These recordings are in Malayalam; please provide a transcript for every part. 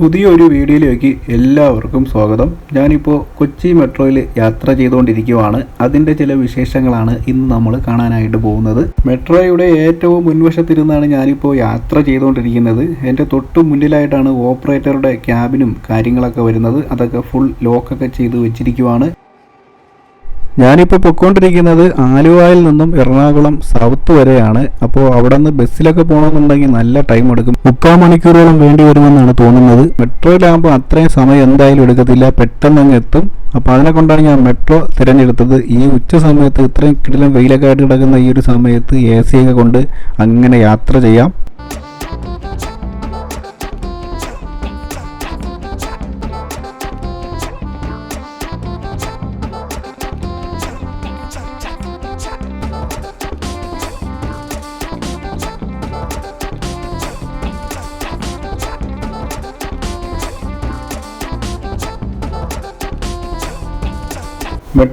പുതിയൊരു വീഡിയോയിലേക്ക് എല്ലാവർക്കും സ്വാഗതം. ഞാനിപ്പോൾ കൊച്ചി മെട്രോയിൽ യാത്ര ചെയ്തുകൊണ്ടിരിക്കുവാണ്. അതിന്റെ ചില വിശേഷങ്ങളാണ് ഇന്ന് നമ്മൾ കാണാനായിട്ട് പോകുന്നത്. മെട്രോയുടെ ഏറ്റവും മുൻവശത്തിരുന്നാണ് ഞാനിപ്പോൾ യാത്ര ചെയ്തുകൊണ്ടിരിക്കുന്നത്. എന്റെ തൊട്ട് മുന്നിലായിട്ടാണ് ഓപ്പറേറ്ററുടെ ക്യാബിനും കാര്യങ്ങളൊക്കെ വരുന്നത്. അതൊക്കെ ഫുൾ ലോക്കൊക്കെ ചെയ്ത് വെച്ചിരിക്കുവാണ്. ഞാനിപ്പോൾ പൊയ്ക്കൊണ്ടിരിക്കുന്നത് ആലുവയിൽ നിന്നും എറണാകുളം സൗത്ത് വരെയാണ്. അപ്പോൾ അവിടെ നിന്ന് ബസ്സിലൊക്കെ പോകണമെന്നുണ്ടെങ്കിൽ നല്ല ടൈം എടുക്കും. മുക്കാൽ മണിക്കൂറോളം വേണ്ടി വരുമെന്നാണ് തോന്നുന്നത്. മെട്രോയിലാകുമ്പോൾ അത്രയും സമയം എന്തായാലും എടുക്കത്തില്ല. പെട്ടെന്ന് അങ്ങ് എത്തും. അപ്പോൾ അതിനെ കൊണ്ടാണ് ഞാൻ മെട്രോ തിരഞ്ഞെടുത്തത്. ഈ ഉച്ച സമയത്ത് ഇത്രയും കിടിലം വെയിലൊക്കെ ആയിട്ട് കിടക്കുന്ന ഈ ഒരു സമയത്ത് എ സി ഒക്കെ കൊണ്ട് അങ്ങനെ യാത്ര ചെയ്യാം.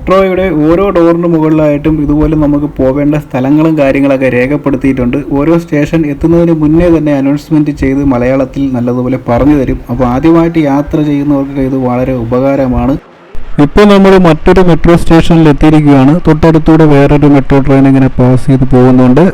മെട്രോയുടെ ഓരോ ഡോറിന് മുകളിലായിട്ടും ഇതുപോലെ നമുക്ക് പോവേണ്ട സ്ഥലങ്ങളും കാര്യങ്ങളൊക്കെ രേഖപ്പെടുത്തിയിട്ടുണ്ട്. ഓരോ സ്റ്റേഷൻ എത്തുന്നതിന് മുന്നേ തന്നെ അനൗൺസ്മെന്റ് ചെയ്ത് മലയാളത്തിൽ നല്ലതുപോലെ പറഞ്ഞു തരും. അപ്പോൾ ആദ്യമായിട്ട് യാത്ര ചെയ്യുന്നവർക്ക് ഇത് വളരെ ഉപകാരമാണ്. ഇപ്പോൾ നമ്മൾ മറ്റൊരു മെട്രോ സ്റ്റേഷനിൽ എത്തിയിരിക്കുകയാണ്. തൊട്ടടുത്തൂടെ വേറൊരു മെട്രോ ട്രെയിൻ ഇങ്ങനെ പാസ് ചെയ്ത് പോകുന്നുണ്ട്.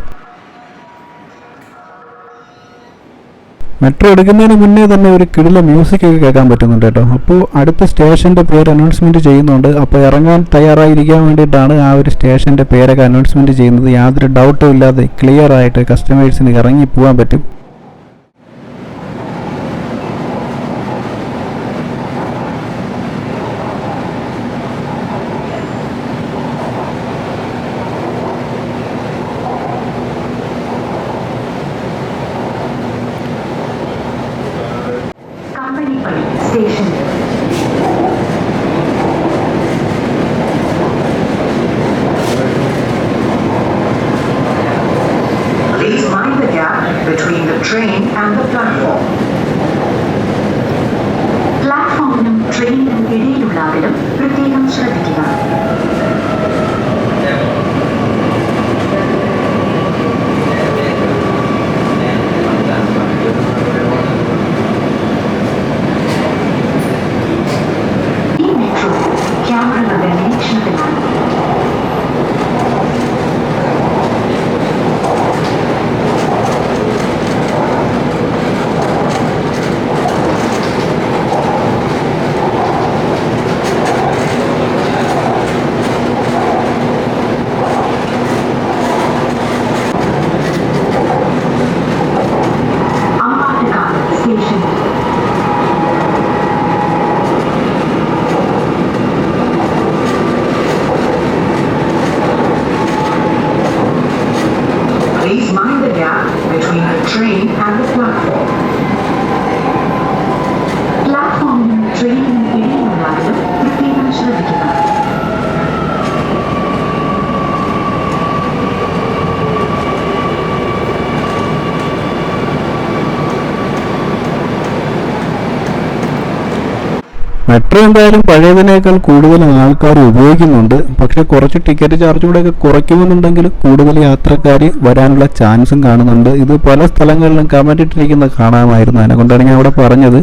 മെട്രോ എടുക്കുന്നതിന് മുന്നേ തന്നെ ഒരു കിടില മ്യൂസിക് ഒക്കെ കേൾക്കാൻ പറ്റുന്നുണ്ട് കേട്ടോ. അപ്പോൾ അടുത്ത സ്റ്റേഷന്റെ പേര് അനൗൺസ്മെന്റ് ചെയ്യുന്നുണ്ട്. അപ്പോൾ ഇറങ്ങാൻ തയ്യാറായിരിക്കാൻ വേണ്ടിയിട്ടാണ് ആ ഒരു സ്റ്റേഷന്റെ പേരൊക്കെ അനൗൺസ്മെന്റ് ചെയ്യുന്നത്. യാതൊരു ഡൗട്ടും ഇല്ലാതെ ക്ലിയർ ആയിട്ട് കസ്റ്റമേഴ്സിന് ഇറങ്ങി പോകാൻ പറ്റും. Platform. പ്ലാറ്റ്ഫോമിനും ട്രെയിനിനും ഇടയിലുള്ളവരും പ്രത്യേകം ശ്രദ്ധിക്കുക മെട്രോ എന്തായാലും പഴയതിനേക്കാൾ കൂടുതൽ ആൾക്കാർ ഉപയോഗിക്കുന്നുണ്ട്. പക്ഷെ കുറച്ച് ടിക്കറ്റ് ചാർജ് കൂടെ ഒക്കെ കുറയ്ക്കുമെന്നുണ്ടെങ്കിൽ കൂടുതൽ യാത്രക്കാർ വരാനുള്ള ചാൻസും കാണുന്നുണ്ട്. ഇത് പല സ്ഥലങ്ങളിലും കമന്റ് ഇട്ടിരിക്കുന്നത് കാണാമായിരുന്നു. അതിനെ കൊണ്ടാണ് ഞാൻ അവിടെ പറഞ്ഞത്.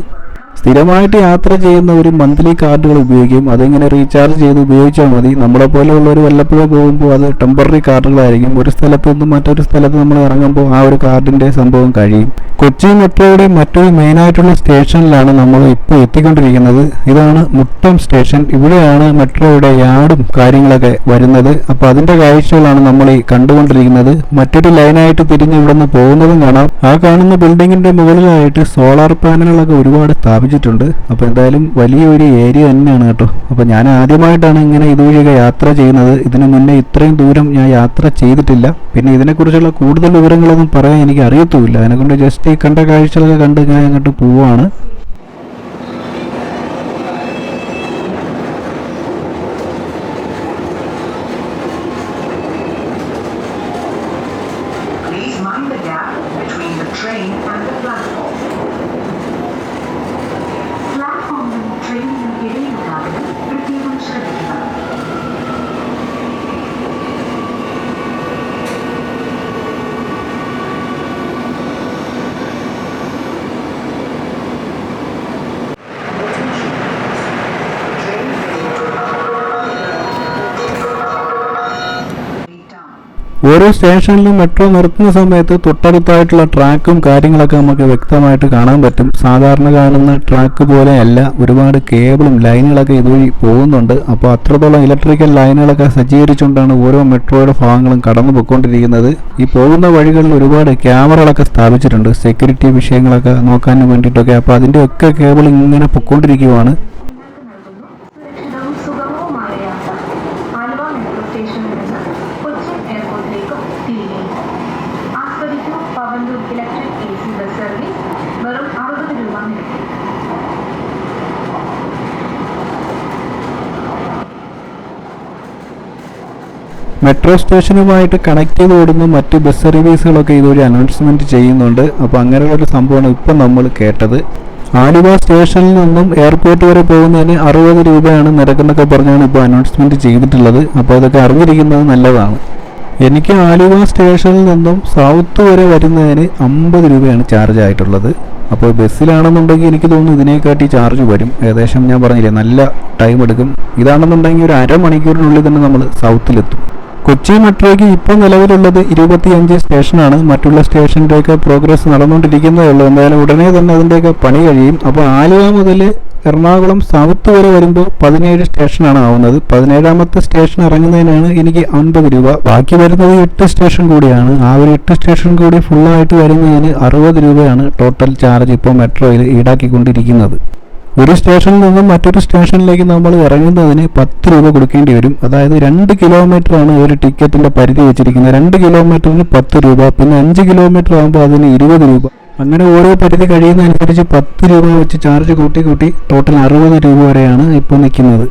സ്ഥിരമായിട്ട് യാത്ര ചെയ്യുന്ന ഒരു മന്ത്ലി കാർഡുകൾ ഉപയോഗിക്കും. അതിങ്ങനെ റീചാർജ് ചെയ്ത് ഉപയോഗിച്ചാൽ മതി. നമ്മളെ പോലെയുള്ള ഒരു വല്ലപ്പോഴും പോകുമ്പോൾ അത് ടെമ്പററി കാർഡുകളായിരിക്കും. ഒരു സ്ഥലത്ത് നിന്നും മറ്റൊരു സ്ഥലത്ത് നമ്മൾ ഇറങ്ങുമ്പോൾ ആ ഒരു കാർഡിന്റെ സംഭവം കഴിയും. കൊച്ചി മെട്രോയുടെ മറ്റൊരു മെയിനായിട്ടുള്ള സ്റ്റേഷനിലാണ് നമ്മൾ ഇപ്പോൾ എത്തിക്കൊണ്ടിരിക്കുന്നത്. ഇതാണ് മുട്ടം സ്റ്റേഷൻ. ഇവിടെയാണ് മെട്രോയുടെ യാർഡും കാര്യങ്ങളൊക്കെ വരുന്നത്. അപ്പോൾ അതിന്റെ കാഴ്ചകളാണ് നമ്മൾ ഈ കണ്ടുകൊണ്ടിരിക്കുന്നത്. മറ്റൊരു ലൈനായിട്ട് തിരിഞ്ഞ് ഇവിടെ നിന്ന് പോകുന്നതും കാണാം. ആ കാണുന്ന ബിൽഡിങ്ങിന്റെ മുകളിലായിട്ട് സോളാർ പാനലുകളൊക്കെ ഒരുപാട് സ്ഥാപിച്ചിട്ടുണ്ട്. അപ്പോൾ എന്തായാലും വലിയൊരു ഏരിയ തന്നെയാണ് കേട്ടോ. അപ്പോൾ ഞാൻ ആദ്യമായിട്ടാണ് ഇങ്ങനെ ഇതുവഴിയൊക്കെ യാത്ര ചെയ്യുന്നത്. ഇതിനു മുന്നേ ഇത്രയും ദൂരം ഞാൻ യാത്ര ചെയ്തിട്ടില്ല. പിന്നെ ഇതിനെക്കുറിച്ചുള്ള കൂടുതൽ വിവരങ്ങളൊന്നും പറയാൻ എനിക്ക് അറിയത്തുമില്ല. അതിനെക്കൊണ്ട് ജസ്റ്റ് ഈ കണ്ട കാഴ്ചകളൊക്കെ കണ്ട് ഞാൻ അങ്ങോട്ട് പോവാണ്. ഓരോ സ്റ്റേഷനിലും മെട്രോ നിർത്തുന്ന സമയത്ത് തൊട്ടടുത്തായിട്ടുള്ള ട്രാക്കും കാര്യങ്ങളൊക്കെ നമുക്ക് വ്യക്തമായിട്ട് കാണാൻ പറ്റും. സാധാരണ കാണുന്ന ട്രാക്ക് പോലെയല്ല. ഒരുപാട് കേബിളും ലൈനുകളൊക്കെ ഇതുവഴി പോകുന്നുണ്ട്. അപ്പോൾ അത്രത്തോളം ഇലക്ട്രിക്കൽ ലൈനുകളൊക്കെ സജ്ജീകരിച്ചുകൊണ്ടാണ് ഓരോ മെട്രോയുടെ ഭാഗങ്ങളും കടന്നു പോയിക്കൊണ്ടിരിക്കുന്നത് ഈ പോകുന്ന വഴികളിൽ ഒരുപാട് ക്യാമറകളൊക്കെ സ്ഥാപിച്ചിട്ടുണ്ട്. സെക്യൂരിറ്റി വിഷയങ്ങളൊക്കെ നോക്കാൻ വേണ്ടിയിട്ടൊക്കെ. അപ്പോൾ അതിന്റെയൊക്കെ കേബിൾ ഇങ്ങനെ പൊയ്ക്കൊണ്ടിരിക്കുവാണ്. സ്റ്റേഷനിൽ നിന്ന് കൊച്ചിൻ എയർപോർട്ടിലേക്കും തിരികെ ആസ്വദിക്കൂ പവൻഡൂർ electric A C bus service വെറും അറുപത് രൂപ നിരക്കിൽ മെട്രോ സ്റ്റേഷനുമായിട്ട് കണക്ട് ചെയ്ത് ഓടുന്ന മറ്റ് ബസ് സർവീസുകളൊക്കെ ഇതൊരു അനൗൺസ്മെന്റ് ചെയ്യുന്നുണ്ട്. അപ്പോൾ അങ്ങനെയുള്ള ഒരു സംഭവമാണ് ഇപ്പം നമ്മൾ കേട്ടത്. ആലുവ സ്റ്റേഷനിൽ നിന്നും എയർപോർട്ട് വരെ പോകുന്നതിന് അറുപത് രൂപയാണ് നിരക്കെന്നൊക്കെ പറഞ്ഞാണ് ഇപ്പോൾ അനൗൺസ്മെന്റ് ചെയ്തിട്ടുള്ളത്. അപ്പോൾ അതൊക്കെ അറിഞ്ഞിരിക്കുന്നത് നല്ലതാണ്. എനിക്ക് ആലുവ സ്റ്റേഷനിൽ നിന്നും സൗത്ത് വരെ വരുന്നതിന് അമ്പത് രൂപയാണ് ചാർജ് ആയിട്ടുള്ളത്. അപ്പോൾ ബസ്സിലാണെന്നുണ്ടെങ്കിൽ എനിക്ക് തോന്നുന്നു ഇതിനെക്കാട്ടി ചാർജ് വരും. ഏകദേശം ഞാൻ പറഞ്ഞില്ലേ നല്ല ടൈം എടുക്കും. ഇതാണെന്നുണ്ടെങ്കിൽ ഒരു അരമണിക്കൂറിനുള്ളിൽ തന്നെ നമ്മൾ സൗത്തിലെത്തും കൊച്ചി മെട്രോയ്ക്ക് ഇപ്പോൾ നിലവിലുള്ളത് ഇരുപത്തിയഞ്ച് സ്റ്റേഷനാണ്. മറ്റുള്ള സ്റ്റേഷന്റെയൊക്കെ പ്രോഗ്രസ് നടന്നുകൊണ്ടിരിക്കുന്നതേ ഉള്ളൂ. എന്തായാലും ഉടനെ തന്നെ അതിന്റെയൊക്കെ പണി കഴിയും. അപ്പോൾ ആലുവ മുതൽ എറണാകുളം സൗത്ത് വരെ വരുമ്പോൾ പതിനേഴ് സ്റ്റേഷനാണ് ആവുന്നത്. പതിനേഴാമത്തെ സ്റ്റേഷൻ ഇറങ്ങുന്നതിനാണ് എനിക്ക് അൻപത് രൂപ. ബാക്കി വരുന്നത് എട്ട് സ്റ്റേഷൻ കൂടിയാണ്. ആ ഒരു എട്ട് സ്റ്റേഷൻ കൂടി ഫുള്ളായിട്ട് വരുന്നതിന് അറുപത് രൂപയാണ് ടോട്ടൽ ചാർജ് ഇപ്പോൾ മെട്രോയിൽ ഈടാക്കിക്കൊണ്ടിരിക്കുന്നത്. ഒരു സ്റ്റേഷനിൽ നിന്നും മറ്റൊരു സ്റ്റേഷനിലേക്ക് നമ്മൾ ഇറങ്ങുന്നതിന് പത്ത് രൂപ കൊടുക്കേണ്ടി വരും. അതായത് രണ്ട് കിലോമീറ്റർ ആണ് ഒരു ടിക്കറ്റിന്റെ പരിധി വെച്ചിരിക്കുന്നത്. രണ്ട് കിലോമീറ്ററിന് പത്ത് രൂപ പിന്നെ അഞ്ച് കിലോമീറ്റർ ആകുമ്പോൾ അതിന് ഇരുപത് രൂപ. അങ്ങനെ ഓരോ പരിധി കഴിയുന്നതനുസരിച്ച് പത്ത് രൂപ വെച്ച് ചാർജ് കൂട്ടി കൂട്ടി ടോട്ടൽ അറുപത് രൂപ വരെയാണ് ഇപ്പോൾ നിൽക്കുന്നത്.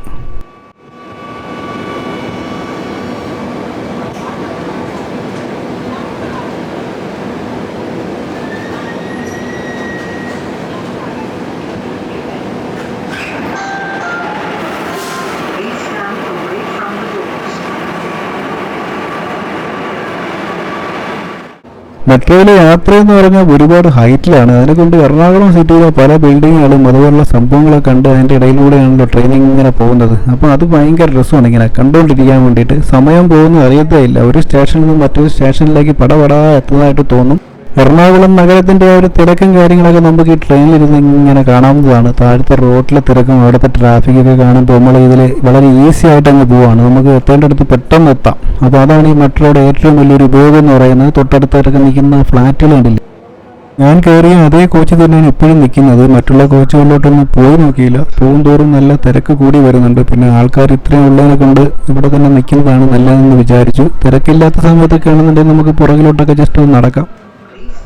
മെട്രോയിലെ യാത്ര എന്ന് പറഞ്ഞാൽ ഒരുപാട് ഹൈറ്റിലാണ്. അതിനെ കൊണ്ട് എറണാകുളം സിറ്റിയിലെ പല ബിൽഡിങ്ങുകളും അതുപോലുള്ള സംഭവങ്ങളൊക്കെ കണ്ട് അതിന്റെ ഇടയിലൂടെയാണല്ലോ ട്രെയിനിങ് ഇങ്ങനെ പോകുന്നത്. അപ്പോൾ അത് ഭയങ്കര രസമാണ് ഇങ്ങനെ കണ്ടുകൊണ്ടിരിക്കാൻ വേണ്ടിയിട്ട്. സമയം പോകുന്നത് അറിയത്തേ ഇല്ല. ഒരു സ്റ്റേഷനിൽ നിന്ന് മറ്റൊരു സ്റ്റേഷനിലേക്ക് പടപടാ എത്തുന്നതായിട്ട് തോന്നും. എറണാകുളം നഗരത്തിന്റെ ആ ഒരു തിരക്കും കാര്യങ്ങളൊക്കെ നമുക്ക് ഈ ട്രെയിനിലിരുന്ന് ഇങ്ങനെ കാണാവുന്നതാണ്. താഴത്തെ റോഡിലെ തിരക്കും അവിടുത്തെ ട്രാഫിക്കൊക്കെ കാണുമ്പോൾ നമ്മൾ ഇതിൽ വളരെ ഈസി ആയിട്ട് അങ്ങ് പോവാണ്. നമുക്ക് എത്തേണ്ടടുത്ത് പെട്ടെന്ന് എത്താം. അപ്പോൾ അതാണ് ഈ മെട്രോയുടെ ഏറ്റവും വലിയൊരു ഉപയോഗം എന്ന് പറയുന്നത്. തൊട്ടടുത്തൊക്കെ നിൽക്കുന്ന ഫ്ലാറ്റുകൾ ഞാൻ കയറിയ അതേ കോച്ച് തന്നെയാണ് ഇപ്പോഴും നിൽക്കുന്നത്. മറ്റുള്ള കോച്ചുകളിലോട്ടൊന്നും പോയി നോക്കിയില്ല. പോകും തോറും നല്ല തിരക്ക് കൂടി വരുന്നുണ്ട്. പിന്നെ ആൾക്കാർ ഇത്രയും ഉള്ളതിനെ കൊണ്ട് ഇവിടെ തന്നെ നിൽക്കുന്നതാണ് നല്ലതെന്ന് വിചാരിച്ചു. തിരക്കില്ലാത്ത സമയത്തൊക്കെ ആണെന്നുണ്ടെങ്കിൽ നമുക്ക് പുറകിലോട്ടൊക്കെ ജസ്റ്റ് ഒന്ന് നടക്കാം.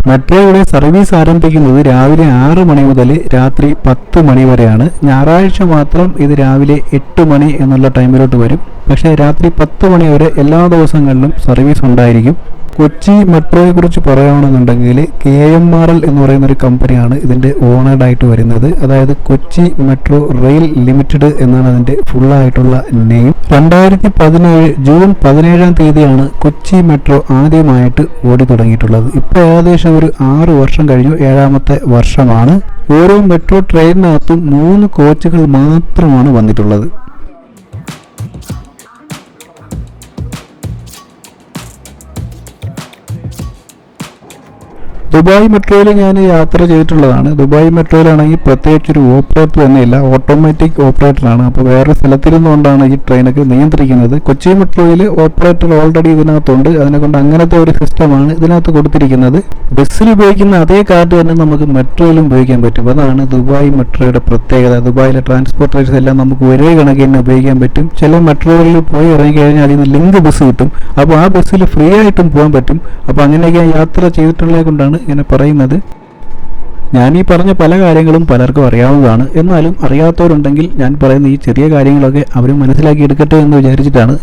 മെട്രോയുടെ സർവീസ് ആരംഭിക്കുന്നത് രാവിലെ ആറ് മണി മുതൽ രാത്രി പത്ത് മണി വരെയാണ്. ഞായറാഴ്ച മാത്രം ഇത് രാവിലെ എട്ട് മണി എന്നുള്ള ടൈമിലോട്ട് വരും. പക്ഷേ രാത്രി പത്ത് മണി വരെ എല്ലാ ദിവസങ്ങളിലും സർവീസ് ഉണ്ടായിരിക്കും. കൊച്ചി മെട്രോയെ കുറിച്ച് പറയുകയാണെന്നുണ്ടെങ്കിൽ കെ എം ആർ എൽ എന്ന് പറയുന്ന ഒരു കമ്പനിയാണ് ഇതിന്റെ ഓണേഡായിട്ട് വരുന്നത്. അതായത് കൊച്ചി മെട്രോ റെയിൽ ലിമിറ്റഡ് എന്നാണ് അതിന്റെ ഫുള്ളായിട്ടുള്ള നെയിം. രണ്ടായിരത്തി പതിനേഴ് ജൂൺ പതിനേഴാം തീയതിയാണ് കൊച്ചി മെട്രോ ആദ്യമായിട്ട് ഓടി തുടങ്ങിയിട്ടുള്ളത്. ഇപ്പോൾ ഏകദേശം ഒരു ആറ് വർഷം കഴിഞ്ഞു ഏഴാമത്തെ വർഷമാണ്. ഓരോ മെട്രോ ട്രെയിനിനകത്തും മൂന്ന് കോച്ചുകൾ മാത്രമാണ് വന്നിട്ടുള്ളത്. ദുബായ് മെട്രോയിൽ ഞാൻ യാത്ര ചെയ്തിട്ടുള്ളതാണ്. ദുബായ് മെട്രോയിലാണെങ്കിൽ പ്രത്യേകിച്ച് ഒരു ഓപ്പറേറ്റർ തന്നെയില്ല. ഓട്ടോമാറ്റിക് ഓപ്പറേറ്ററാണ്. അപ്പോൾ വേറെ സ്ഥലത്തിരുന്നുകൊണ്ടാണ് ഈ ട്രെയിനൊക്കെ നിയന്ത്രിക്കുന്നത്. കൊച്ചി മെട്രോയിൽ ഓപ്പറേറ്റർ ഓൾറെഡി ഇതിനകത്തുണ്ട്. അതിനെക്കൊണ്ട് അങ്ങനത്തെ ഒരു സിസ്റ്റമാണ് ഇതിനകത്ത് കൊടുത്തിരിക്കുന്നത്. ബസ്സിൽ ഉപയോഗിക്കുന്ന അതേ കാർഡ് തന്നെ നമുക്ക് മെട്രോയിലും ഉപയോഗിക്കാൻ പറ്റും. അതാണ് ദുബായ് മെട്രോയുടെ പ്രത്യേകത. ദുബായിലെ ട്രാൻസ്പോർട്ടേഴ്സ് എല്ലാം നമുക്ക് ഒരേ കണക്കിന് തന്നെ ഉപയോഗിക്കാൻ പറ്റും. ചില മെട്രോകളിൽ പോയി ഇറങ്ങി കഴിഞ്ഞാൽ അതിൽ നിന്ന് ലിങ്ക് ബസ് കിട്ടും. അപ്പോൾ ആ ബസ്സിൽ ഫ്രീ ആയിട്ടും പോകാൻ പറ്റും. അപ്പോൾ അങ്ങനെയൊക്കെ യാത്ര ചെയ്തിട്ടുള്ളത് കൊണ്ടാണ് ഇങ്ങനെ പറയുന്നത്. ഞാൻ ഈ പറഞ്ഞ പല കാര്യങ്ങളും പലർക്കും അറിയാവുന്നതാണ്. എന്നാലും അറിയാത്തവരുണ്ടെങ്കിൽ ഞാൻ പറയുന്ന ഈ ചെറിയ കാര്യങ്ങളൊക്കെ അവർ മനസ്സിലാക്കി എടുക്കട്ടെ എന്ന് വിചാരിച്ചിട്ടാണ്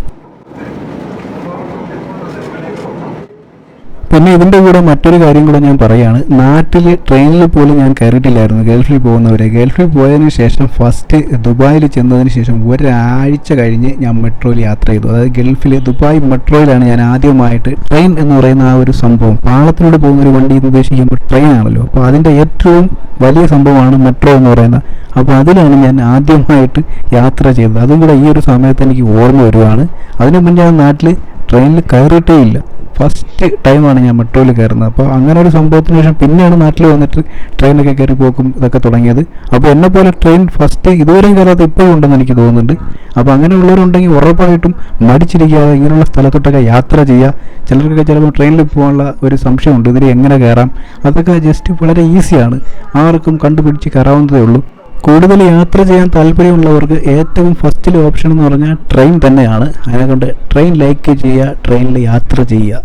പിന്നെ ഇതിന്റെ കൂടെ മറ്റൊരു കാര്യം കൂടെ ഞാൻ പറയുകയാണ് നാട്ടിൽ ട്രെയിനിൽ പോലും ഞാൻ കയറിയിട്ടില്ലായിരുന്നു ഗൾഫിൽ പോകുന്നവരെ. ഗൾഫിൽ പോയതിന് ശേഷം ഫസ്റ്റ് ദുബായിൽ ചെന്നതിന് ശേഷം ഒരാഴ്ച കഴിഞ്ഞ് ഞാൻ മെട്രോയിൽ യാത്ര ചെയ്തു. അതായത് ഗൾഫിൽ ദുബായ് മെട്രോയിലാണ് ഞാൻ ആദ്യമായിട്ട് ട്രെയിൻ എന്ന് പറയുന്ന ആ ഒരു സംഭവം. പാളത്തിലൂടെ പോകുന്ന ഒരു വണ്ടി എന്ന് ഉദ്ദേശിക്കുമ്പോൾ ട്രെയിൻ ആണല്ലോ. അപ്പോൾ അതിന്റെ ഏറ്റവും വലിയ സംഭവമാണ് മെട്രോ എന്ന് പറയുന്നത്. അപ്പോൾ അതിലാണ് ഞാൻ ആദ്യമായിട്ട് യാത്ര ചെയ്തത്. അതും കൂടെ ഈ ഒരു സമയത്ത് എനിക്ക് ഓർമ്മ വരുവാണ്. അതിനു മുന്നേ ഞാൻ നാട്ടിൽ ട്രെയിനിൽ കയറിയിട്ടേ ഇല്ല. ഫസ്റ്റ് ടൈമാണ് ഞാൻ മെട്രോയിൽ കയറുന്നത്. അപ്പോൾ അങ്ങനെ ഒരു സംഭവത്തിന് ശേഷം പിന്നെയാണ് നാട്ടിൽ വന്നിട്ട് ട്രെയിനൊക്കെ കയറി പോക്കും ഇതൊക്കെ തുടങ്ങിയത്. അപ്പോൾ എന്നെ പോലെ ട്രെയിൻ ഫസ്റ്റ് ഇതുവരെയും കയറാത്ത ഇപ്പോഴും ഉണ്ടെന്ന് എനിക്ക് തോന്നുന്നുണ്ട്. അപ്പോൾ അങ്ങനെയുള്ളവരുണ്ടെങ്കിൽ ഉറപ്പായിട്ടും മടിച്ചിരിക്കാതെ ഇങ്ങനെയുള്ള സ്ഥലത്തോട്ടൊക്കെ യാത്ര ചെയ്യുക. ചിലർക്കൊക്കെ ചിലപ്പോൾ ട്രെയിനിൽ പോകാനുള്ള ഒരു സംശയമുണ്ട്. ഇതിൽ എങ്ങനെ കയറാം? അതൊക്കെ ജസ്റ്റ് വളരെ ഈസിയാണ് ആർക്കും കണ്ടുപിടിച്ച് കയറാവുന്നതേ ഉള്ളൂ. കൂടുതൽ യാത്ര ചെയ്യാൻ താല്പര്യമുള്ളവർക്ക് ഏറ്റവും ഫസ്റ്റിലെ ഓപ്ഷൻ എന്ന് പറഞ്ഞാൽ ട്രെയിൻ തന്നെയാണ്. അതിനെക്കൊണ്ട് ട്രെയിൻ ലൈക്ക് ചെയ്യുക ട്രെയിനിൽ യാത്ര ചെയ്യുക.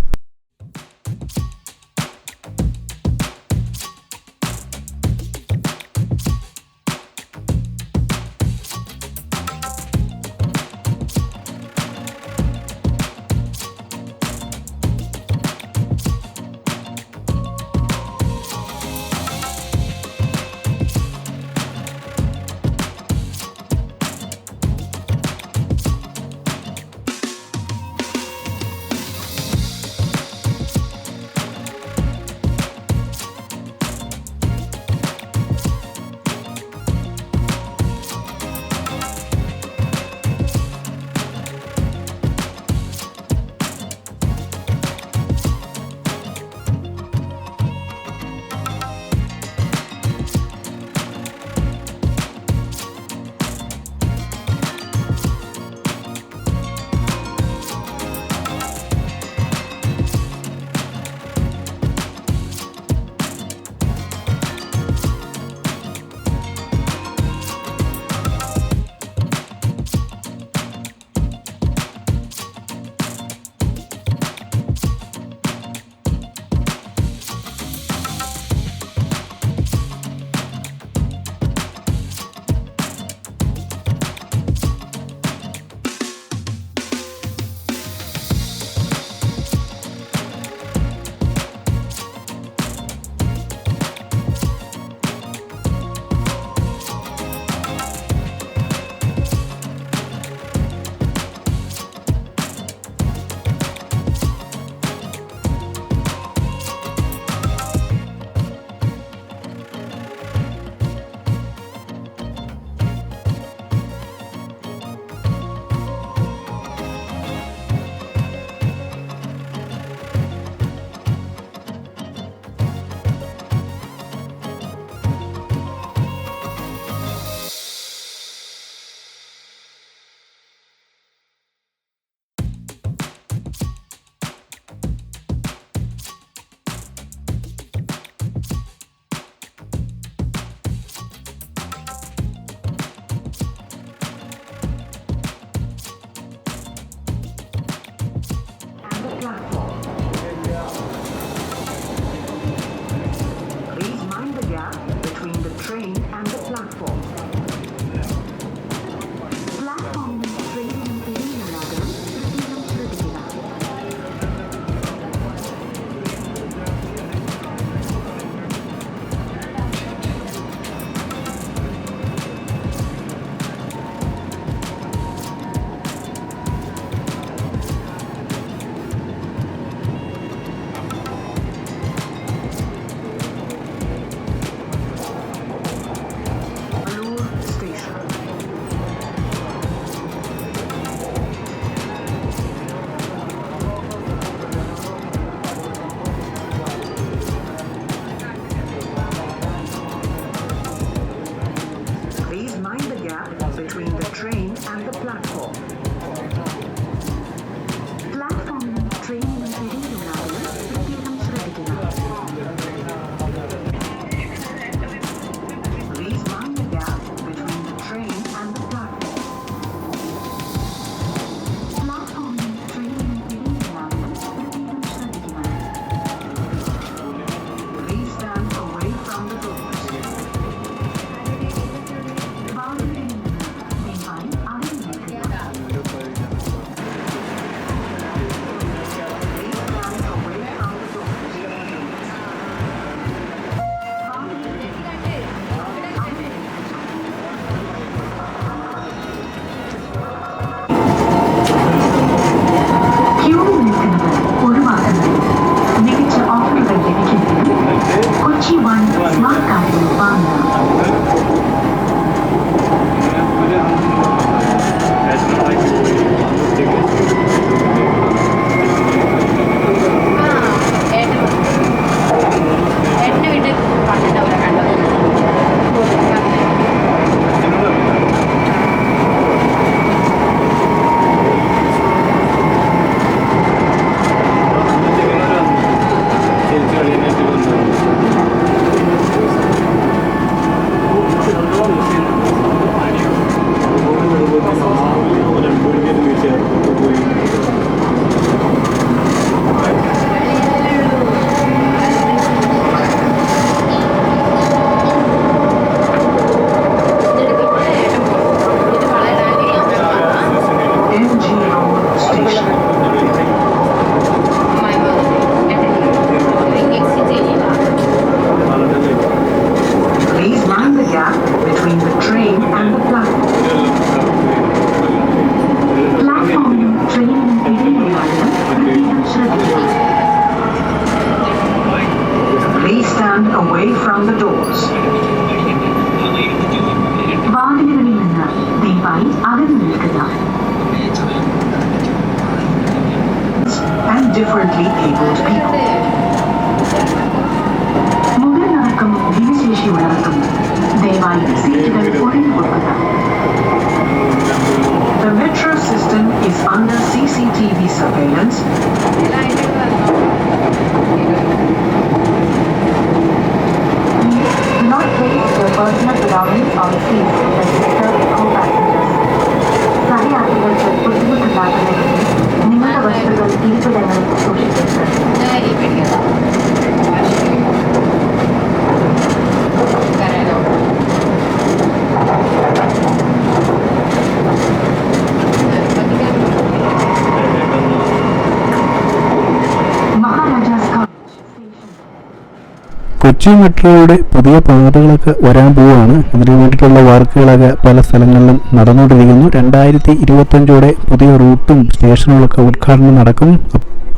കൊച്ചി മെട്രോയുടെ പുതിയ പാതകളൊക്കെ വരാൻ പോവുകയാണ്. അതിനു വേണ്ടിയിട്ടുള്ള വർക്കുകളൊക്കെ പല സ്ഥലങ്ങളിലും നടന്നുകൊണ്ടിരിക്കുന്നു. രണ്ടായിരത്തി ഇരുപത്തഞ്ചോടെ പുതിയ റൂട്ടും സ്റ്റേഷനുകളൊക്കെ ഉദ്ഘാടനം നടക്കും.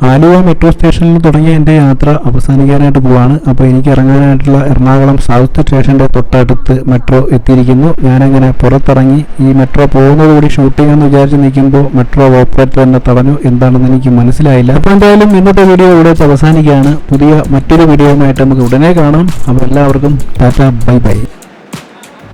ആലുവ മെട്രോ സ്റ്റേഷനിൽ തുടങ്ങിയ എന്റെ യാത്ര അവസാനിക്കാനായിട്ട് പോവാണ്. അപ്പോൾ എനിക്ക് ഇറങ്ങാനായിട്ടുള്ള എറണാകുളം സൗത്ത് സ്റ്റേഷന്റെ തൊട്ടടുത്ത് മെട്രോ എത്തിയിരിക്കുന്നു. ഞാനങ്ങനെ പുറത്തിറങ്ങി ഈ മെട്രോ പോകുന്നതുകൂടി ഷൂട്ടിംഗ് എന്ന് വിചാരിച്ച് നിൽക്കുമ്പോൾ മെട്രോ ഓപ്പറേറ്റർ തന്നെ തടഞ്ഞു. എന്താണെന്ന് എനിക്ക് മനസ്സിലായില്ല. അപ്പോൾ എന്തായാലും ഇന്നത്തെ വീഡിയോ ഇവിടെ അവസാനിക്കുകയാണ്. പുതിയ മറ്റൊരു വീഡിയോയുമായിട്ട് നമുക്ക് ഉടനെ കാണാം. അപ്പോൾ എല്ലാവർക്കും ടാറ്റ ബൈ ബൈ.